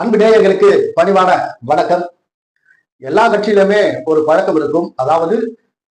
அன்பு நேயர்களுக்கு பணிவான வணக்கம். எல்லா கட்சியிலுமே ஒரு பழக்கம் இருக்கும். அதாவது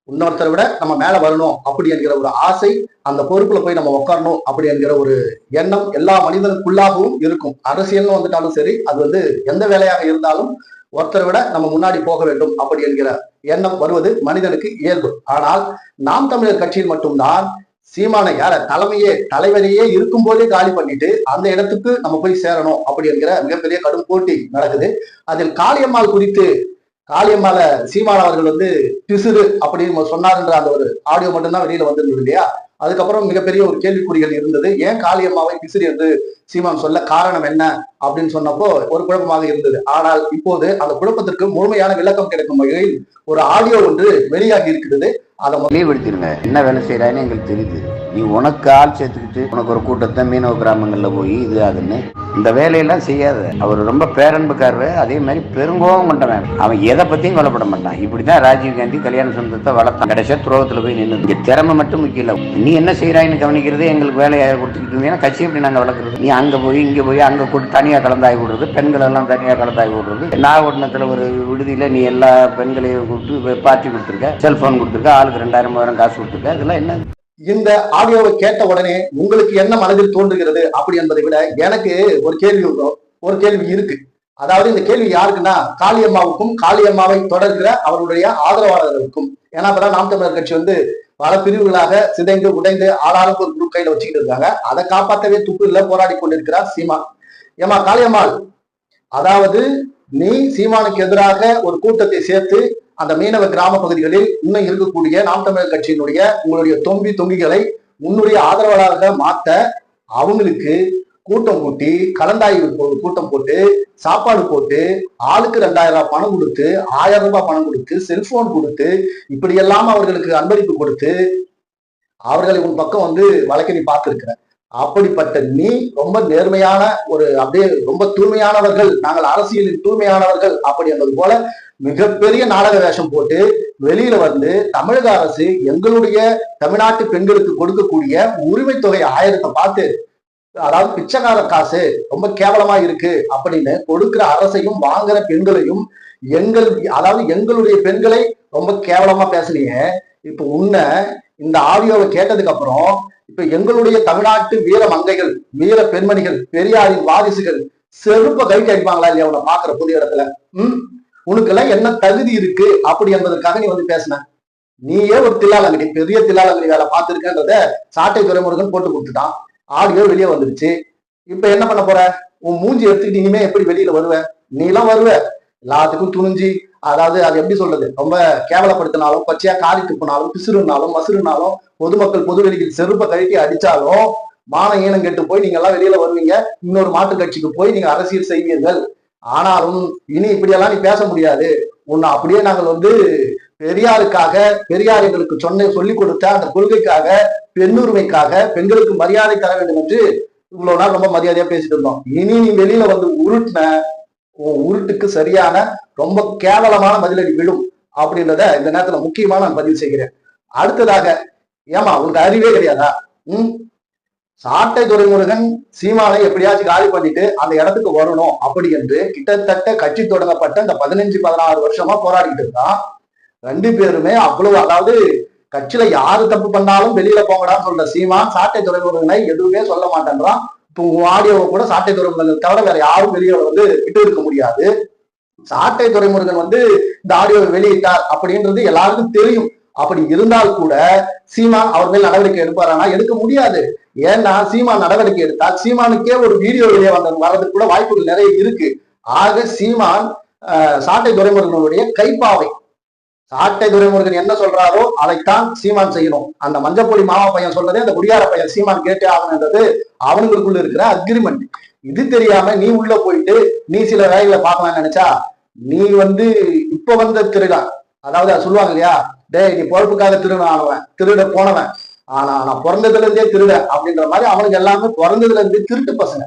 இன்னொருத்தரை விட நம்ம மேல வரணும் அப்படி என்கிற ஒரு ஆசை அந்த பொறுப்புல போய் நம்ம உட்காரணும் அப்படி என்கிற ஒரு எண்ணம் எல்லா மனிதனுக்குள்ளாகவும் இருக்கும். அரசியல்னு வந்துட்டாலும் சரி அது வந்து எந்த வேலையாக இருந்தாலும் ஒருத்தரை விட நம்ம முன்னாடி போக வேண்டும் அப்படி என்கிற எண்ணம் வருவது மனிதனுக்கு இயல்பு. ஆனால் நாம் தமிழர் கட்சியில் மட்டும்தான் சீமான யார தலைமையே தலைவரையே இருக்கும் போதே காலி பண்ணிட்டு அந்த இடத்துக்கு நம்ம போய் சேரணும் அப்படி என்கிற மிகப்பெரிய கடும் போட்டி நடக்குது. அதில் காளியம்மாள் குறித்து காளியம்மால சீமான் அவர்கள் வந்து பிசுறு அப்படின்னு சொன்னாருன்ற அந்த ஒரு ஆடியோ மட்டும்தான் வெளியில வந்திருந்தது இல்லையா? அதுக்கப்புறம் மிகப்பெரிய ஒரு கேள்விக்குறிகள் இருந்தது. ஏன் காளியம்மாவை பிசிறி என்று சீமான் சொல்ல காரணம் என்ன அப்படின்னு சொன்னப்போ ஒரு குழப்பமாக இருந்தது. ஆனால் இப்போது அந்த குழப்பத்திற்கு முழுமையான விளக்கம் கிடைக்கும் வகையில் ஒரு ஆடியோ ஒன்று வெளியாகி இருக்கிறது. அதை முதல்ல தெளிவுபடுத்திடுங்க என்ன வேலை செய்யறான்னு எங்களுக்கு தெரியுது. நீ உனக்கு ஆள் சேர்த்துக்கிட்டு உனக்கு ஒரு கூட்டத்தை மீனவ கிராமங்கள்ல போய் இது அதுன்னு இந்த வேலையெல்லாம் செய்யாத. அவர் ரொம்ப பேரன்புக்காரர். அதே மாதிரி பெருங்கோவம் கொண்டவன். அவன் எதை பத்தியும் கவலைப்பட மாட்டான். இப்படிதான் ராஜீவ் காந்தி கல்யாண சொந்தத்தை வளர்த்தான். கடைசியா துரோகத்துல போய் நின்று இங்க திறமை மட்டும் முக்கியம் நீ என்ன செய்கிறாயின்னு கவனிக்கிறது எங்களுக்கு வேலையை கொடுத்துக்கிட்டு இருந்தீங்கன்னா கட்சி எப்படி நாங்கள் வளர்க்குறது. நீ அங்கே போய் இங்கே போய் அங்கே கூட்டு தனியாக கலந்தாய் விடுறது பெண்கள் எல்லாம் தனியாக கலந்தாய் விடுறது நாகப்பட்டினத்தில் ஒரு விடுதியில் நீ எல்லா பெண்களையும் கூப்பிட்டு பார்ட்டி கொடுத்துருக்க. செல்ஃபோன் கொடுத்துருக்க. ஆளுக்கு ரெண்டாயிரம் மூவாயிரம் காசு கொடுத்துருக்க. இதெல்லாம் என்ன? இந்த ஆடியோவை கேட்ட உடனே உங்களுக்கு என்ன மனதில் தோன்றுகிறது அப்படி என்பதை விட எனக்கு ஒரு கேள்வி வரும். ஒரு கேள்வி இருக்கு. அதாவது இந்த கேள்வி யாருக்குன்னா காளியம்மாவுக்கும் காளியம்மாவை தொடர்கிற அவருடைய ஆதரவாளர்களுக்கும். ஏன்னா அப்பதான் நாம் தமிழர் கட்சி வந்து பல பிரிவுகளாக சிதைந்து உடைந்து ஆளாளுக்கு ஒரு குரூப் கையில வச்சுக்கிட்டு இருக்காங்க. அதை காப்பாற்றவே துப்பு இல்ல போராடி கொண்டிருக்கிறார் சீமா. ஏமா காளியம்மாள் அதாவது நீ சீமானுக்கு எதிராக ஒரு கூட்டத்தை சேர்த்து அந்த மீனவ கிராம பகுதிகளில் இன்னும் இருக்கக்கூடிய நாம் தமிழர் கட்சியினுடைய உங்களுடைய தொம்பி தொங்கிகளை உன்னுடைய ஆதரவாளராக மாத்த அவங்களுக்கு கூட்டம் கூட்டி கலந்தாய்வு போ- கூட்டம் போட்டு சாப்பாடு போட்டு ஆளுக்கு ரெண்டாயிரம் ரூபாய் பணம் கொடுத்து ஆயிரம் ரூபாய் பணம் கொடுத்து செல்போன் கொடுத்து இப்படி எல்லாம் அவர்களுக்கு அன்பளிப்பு கொடுத்து அவர்களை உன் பக்கம் வந்து வழக்கை நீ பார்த்திருக்கிற. அப்படிப்பட்ட நீ ரொம்ப நேர்மையான ஒரு அப்படியே ரொம்ப தூய்மையானவர்கள் நாங்கள் அரசியலில் தூய்மையானவர்கள் அப்படி என்பது போல மிகப்பெரிய நாடக வேஷம் போட்டு வெளியில வந்து தமிழக அரசு எங்களுடைய தமிழ்நாட்டு பெண்களுக்கு கொடுக்கக்கூடிய உரிமை தொகை ஆயிரத்தை பார்த்து அதாவது பிச்சைக்கார காசு ரொம்ப கேவலமா இருக்கு அப்படின்னு கொடுக்கிற அரசையும் வாங்குற பெண்களையும் எங்கள் அதாவது எங்களுடைய பெண்களை ரொம்ப கேவலமா பேசுனீங்க. இப்ப உன்னை இந்த ஆடியோவை கேட்டதுக்கு அப்புறம் இப்ப எங்களுடைய தமிழ்நாட்டு வீர மங்கைகள் வீர பெண்மணிகள் பெரியாரின் வாரிசுகள் செருப்ப கைட்டு அடிப்பாங்களா இல்லையா உன்னை பாக்குற புது இடத்துல? உம் உனக்கு எல்லாம் என்ன தகுதி இருக்கு அப்படி என்பதற்காக நீ வந்து பேசின. நீயே ஒரு தில்லாலங்கடி பெரிய தில்லாலங்கடி வேலை பார்த்திருக்கன்றத சாட்டை துறைமுருகன் போட்டு கொடுத்துட்டான். ஆடியோ வெளியே வந்துருச்சு. இப்ப என்ன பண்ண போற? உன் மூஞ்சி எடுத்துக்கிட்டு இனிமே எப்படி வெளியில வருவ? நீ எல்லாம் வருவ. எல்லாத்துக்கும் துணிஞ்சு அதாவது அது எப்படி சொல்றது? ரொம்ப கேவலப்படுத்தினாலும் பச்சையா காரி துப்புனாலும் பிசுறுனாலும் மசுறுனாலும் பொதுமக்கள் பொது செருப்பை கழட்டி அடிச்சாலும் மான ஈனம் கெட்டு போய் நீங்க எல்லாம் வெளியில வருவீங்க. இன்னொரு மாட்டு கட்சிக்கு போய் நீங்க அரசியல் செய்வீர்கள். ஆனாலும் இனி இப்படியெல்லாம் நீ பேச முடியாது. உன்னை அப்படியே நாங்கள் வந்து பெரியாருக்காக பெரியார் எங்களுக்கு சொன்ன சொல்லிக் கொடுத்த அந்த கொள்கைக்காக பெண்ணுரிமைக்காக பெண்களுக்கு மரியாதை தர வேண்டும் என்று இவ்வளவு நாள் ரொம்ப மரியாதையா பேசிட்டு இருந்தோம். இனி நீ வெளியில வந்து உருட்டின உன் உருட்டுக்கு சரியான ரொம்ப கேவலமான பதிலடி விழும் அப்படின்றத இந்த நேரத்துல முக்கியமா நான் பதிவு செய்கிறேன். அடுத்ததாக ஏமா உனக்கு அறிவே கிடையாதா? ம்? சாட்டை துறைமுருகன் சீமானை எப்படியாச்சும் காலி பண்ணிட்டு அந்த இடத்துக்கு வரணும் அப்படி என்று கிட்டத்தட்ட கட்சி தொடங்கப்பட்ட இந்த பதினஞ்சு பதினாறு வருஷமா போராடிட்டு இருந்தான். ரெண்டு பேருமே அவ்வளவு அதாவது கட்சியில யாரு தப்பு பண்ணாலும் வெளியில போங்கடான்னு சொல்ற சீமான் சாட்டை துறைமுருகனை எதுவுமே சொல்ல மாட்டேன்றான். இப்போ உங்க ஆடியோவை கூட சாட்டை துறைமுருகன் தவிர வேற யாரும் வெளியே வந்து விட்டு இருக்க முடியாது. சாட்டை துறைமுருகன் வந்து இந்த ஆடியோவை வெளியிட்டார் அப்படின்றது எல்லாருக்கும் தெரியும். அப்படி இருந்தால் கூட சீமான் அவர் மேல் நடவடிக்கை எடுப்பாரானா? எடுக்க முடியாது. ஏன்னா சீமான் நடவடிக்கை எடுத்தால் சீமானுக்கே ஒரு வீடியோ வெளியே வந்த வர்றதுக்கு கூட வாய்ப்புகள் நிறைய இருக்கு. ஆக சீமான் ஆஹ், சாட்டை துறைமுருகனுடைய கைப்பாவை. சாட்டை துறைமுருகன் என்ன சொல்றாரோ அதைத்தான் சீமான் செய்யணும். அந்த மஞ்சப்பொடி மாமா பையன் சொல்றதே அந்த குடியார பையன் சீமான் கேட்டே ஆகணுன்றது அவனுங்களுக்குள்ள இருக்கிற அக்ரிமெண்ட் இது தெரியாம நீ உள்ள போயிட்டு நீ சில வேலைகளை பார்க்கலாம்னு நினைச்சா நீ வந்து இப்ப வந்த திருடா அதாவது சொல்லுவாங்க இல்லையா? டேய் நீ பொறுப்புக்காக திருடன் ஆனவன் திருட போனவன். ஆனா நான் பிறந்ததுல இருந்தே திருட அப்படின்ற மாதிரி அவனுக்கு எல்லாமே பிறந்ததுல இருந்து திருட்டு பசங்க.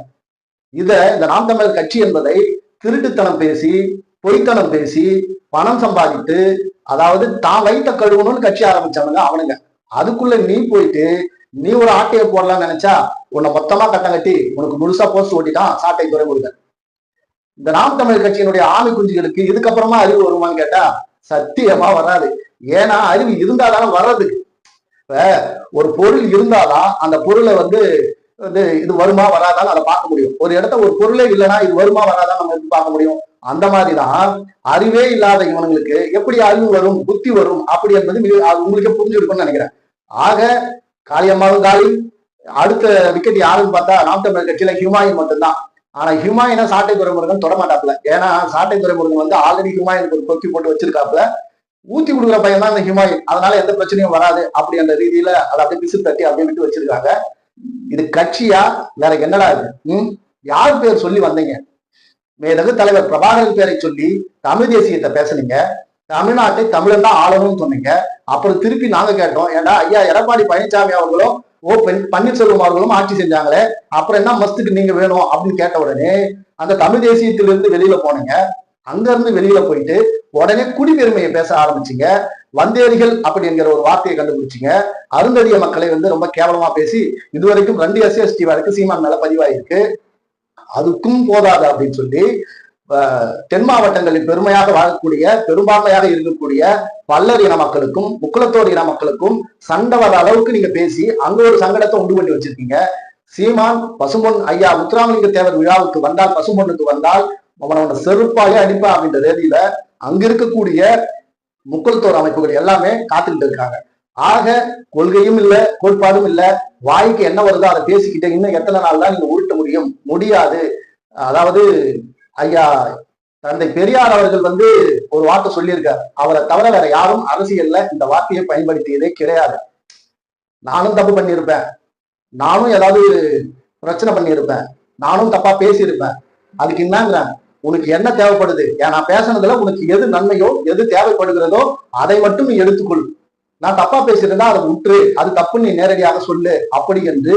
இத இந்த நாம் தமிழர் கட்சி என்பதை திருட்டுத்தனம் பேசி பொய்த்தனம் பேசி பணம் சம்பாதித்து அதாவது தான் வைத்த கழுவணும்னு கட்சி ஆரம்பிச்சவனுங்க அவனுங்க. அதுக்குள்ள நீ போயிட்டு நீ ஒரு ஆட்டையை போடலாம்னு நினைச்சா உன்னை மொத்தமா கட்டம் கட்டி உனக்கு முழுசா போஸ்ட் ஓட்டிட்டான் சாட்டை கொடுங்க. இந்த நாம் தமிழ் கட்சியினுடைய ஆமை குஞ்சுகளுக்கு இதுக்கப்புறமா அறிவு வருமான்னு கேட்டா சத்தியமா வராது. ஏன்னா அறிவு இருந்தாதானே வர்றதுக்கு. இப்ப ஒரு பொருள் இருந்தாதான் அந்த பொருளை வந்து வந்து இது வருமா வராதான்னு அதை பார்க்க முடியும். ஒரு இடத்த ஒரு பொருளே இல்லைன்னா இது வருமா வராதான் நம்ம எப்படி பார்க்க முடியும்? அந்த மாதிரிதான் அறிவே இல்லாத இவனுங்களுக்கு எப்படி அறிவு வரும் புத்தி வரும் அப்படி என்பது மிக அது உங்களுக்கே புரிஞ்சிருக்கும்னு நினைக்கிறேன். ஆக காளியம்மாவும் காளி அடுத்த விக்கெட் யாருன்னு பார்த்தா நாம் தமிழர் கட்சியில ஹியூமாயின் மட்டும்தான். ஆனா ஹியூமாயினை சாட்டை துறைமுருகன் தொடமாட்டாப்ல ஏன்னா சாட்டை துறைமுருகன் வந்து ஆல்ரெடி ஹியூமாயினுக்கு ஒரு கொக்கி போட்டு வச்சிருக்காப்ல ஊத்தி கொடுக்குற பையன் தான் இந்த ஹியூமாயின் அதனால எந்த பிரச்சனையும் வராது. அப்படி அந்த ரீதியில அதை அப்படியே பிசு தட்டி அப்படியே விட்டு வச்சிருக்காங்க. இது கட்சியா? வேற என்னடா இது? ம்? யார் பேர் சொல்லி வந்தீங்க? மேலகு தலைவர் பிரபாகரன் பேரை சொல்லி தமிழ் தேசியத்தை பேசுனீங்க. தமிழ்நாட்டை தமிழன் தான் ஆளணும்னு சொன்னீங்க. அப்புறம் திருப்பி நாங்க கேட்டோம். ஏன்னா ஐயா எடப்பாடி பழனிசாமி அவர்களும் ஓ பன்னீர்செல்வம் அவர்களும் ஆட்சி செஞ்சாங்களே. அப்புறம் என்ன மஸ்துக்கு நீங்க வேணும் அப்படின்னு கேட்ட உடனே அந்த தமிழ் தேசியத்திலிருந்து வெளியில போனீங்க. அங்க இருந்து வெளியில போயிட்டு உடனே குடிபெருமையை பேச ஆரம்பிச்சிங்க. வந்தேரிகள் அப்படிங்கிற ஒரு வார்த்தையை கண்டுபிடிச்சிங்க. அருந்ததிய மக்களை வந்து ரொம்ப கேவலமா பேசி இதுவரைக்கும் ரெண்டு எஸ்சி எஸ்டி வழக்கு சீமான் மேல பதிவாயிருக்கு. அதுக்கும் போதாது அப்படின்னு சொல்லி தென் மாவட்டங்களில் பெருமையாக வாழக்கூடிய பெரும்பான்மையாக இருக்கக்கூடிய பல்லர் இன மக்களுக்கும் முக்குளத்தோர் இன மக்களுக்கும் சண்டை வர அளவுக்கு நீங்க பேசி அங்க ஒரு சங்கடத்தை உண்டு பண்ணி வச்சிருக்கீங்க. சீமான் பசும்பொன் ஐயா முத்துராமலிங்க தேவர் விழாவுக்கு வந்தால் பசும்பொன்னுக்கு வந்தால் அவனோட செருப்பாலே அடிப்பா அப்படின்ற ரேதியில அங்க இருக்கக்கூடிய முக்கல்தோர் அமைப்புகள் எல்லாமே காத்துக்கிட்டு இருக்காங்க. ஆக கொள்கையும் இல்ல கோட்பாடும் இல்ல. வாய்க்கு என்ன வருதோ அதை பேசிக்கிட்டு இன்னும் எத்தனை நாள் தான் நீங்க உருட்ட முடியும்? முடியாது. அதாவது ஐயா தந்தை பெரியார் அவர்கள் வந்து ஒரு வார்த்தை சொல்லியிருக்காரு. அவரை தவிர வேற யாரும் அரசியல்ல இந்த வார்த்தையை பயன்படுத்தியதே கிடையாது. நானும் தப்பு பண்ணியிருப்பேன். நானும் ஏதாவது பிரச்சனை பண்ணியிருப்பேன். நானும் தப்பா பேசியிருப்பேன். அதுக்கு என்னங்கிறேன் உனக்கு என்ன தேவைப்படுது? நான் பேசுனதுல உனக்கு எது நன்மையோ எது தேவைப்படுகிறதோ அதை மட்டும் நீ எடுத்துக்கொள். நான் தப்பா பேசியிருந்தா அதை உற்று அது தப்புன்னு நீ நேரடியாக சொல்லு. அப்படி என்று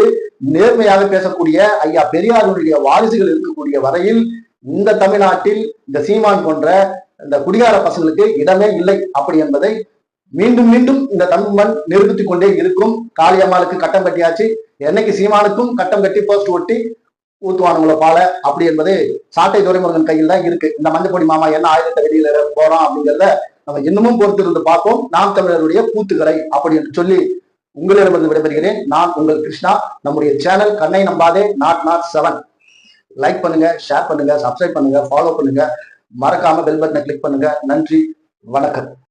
நேர்மையாக பேசக்கூடிய ஐயா பெரியாருடைய வாரிசுகள் இருக்கக்கூடிய வரையில் இந்த தமிழ்நாட்டில் இந்த சீமான் போன்ற இந்த குடிகார பசங்களுக்கு இடமே இல்லை. அப்படி என்பதை மீண்டும் மீண்டும் இந்த தமிழ் மண் நிரூபித்துக் கொண்டே இருக்கும். காளியம்மாளுக்கு கட்டம் கட்டியாச்சு. என்னைக்கு சீமானுக்கும் கட்டம் கட்டி போஸ்ட் ஒட்டி ஊத்துவானுங்களோ பால. அப்படி என்பது சாட்டை துரைமுருகன் கையில் தான் இருக்கு. இந்த மஞ்சப்பொடி மாமா என்ன ஆயுதத்தை வெளியில போறோம் அப்படிங்கிறத நம்ம இன்னமும் பொறுத்திருந்து பார்ப்போம். நாம் தமிழருடைய கூத்துக்கடை அப்படி என்று சொல்லி உங்களிடமிருந்து விடைபெறுகிறேன். நான் உங்கள் கிருஷ்ணா. நம்முடைய channel Kannai Nambathe nought nought seven. Like பண்ணுங்க ஷேர் பண்ணுங்க சப்ஸ்கிரைப் பண்ணுங்க ஃபாலோ பண்ணுங்க. மறக்காம பெல் பட்டனை கிளிக் பண்ணுங்க. நன்றி வணக்கம்.